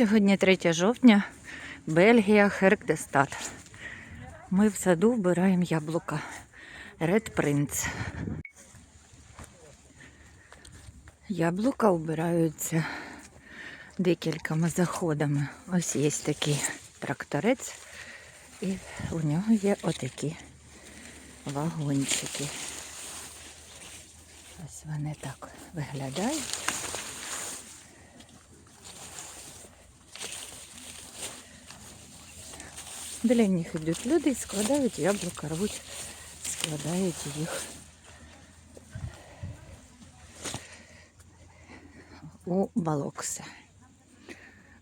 Сьогодні 3 жовтня, Бельгія, Херкдестад. Ми в саду вбираємо яблука. Red Prince. Яблука вбираються декількома заходами. Ось є такий тракторець, і у нього є отакі вагончики. Ось вони так виглядають. Біля них йдуть люди і складають яблука, рвуть, складають їх у балокси.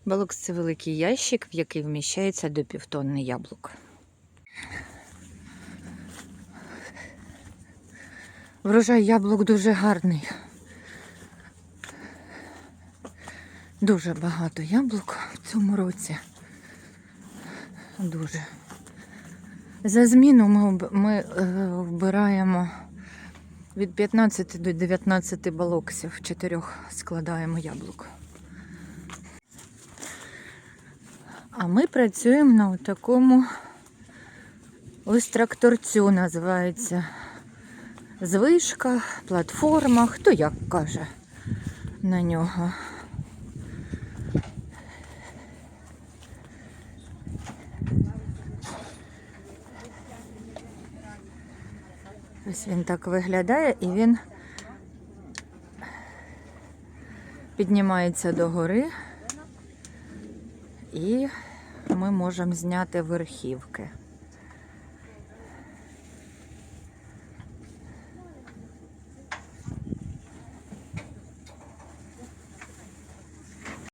Балокс це великий ящик, в який вміщається до півтонни яблук. Врожай яблук дуже гарний. Дуже багато яблук в цьому році. Дуже. За зміну ми, ми е, вбираємо від 15 до 19 балоксів, чотирьох складаємо яблук. А ми працюємо на такому ось тракторцю називається. Звишка, платформа, хто як каже на нього. Ось він так виглядає і він піднімається догори і ми можемо зняти верхівки.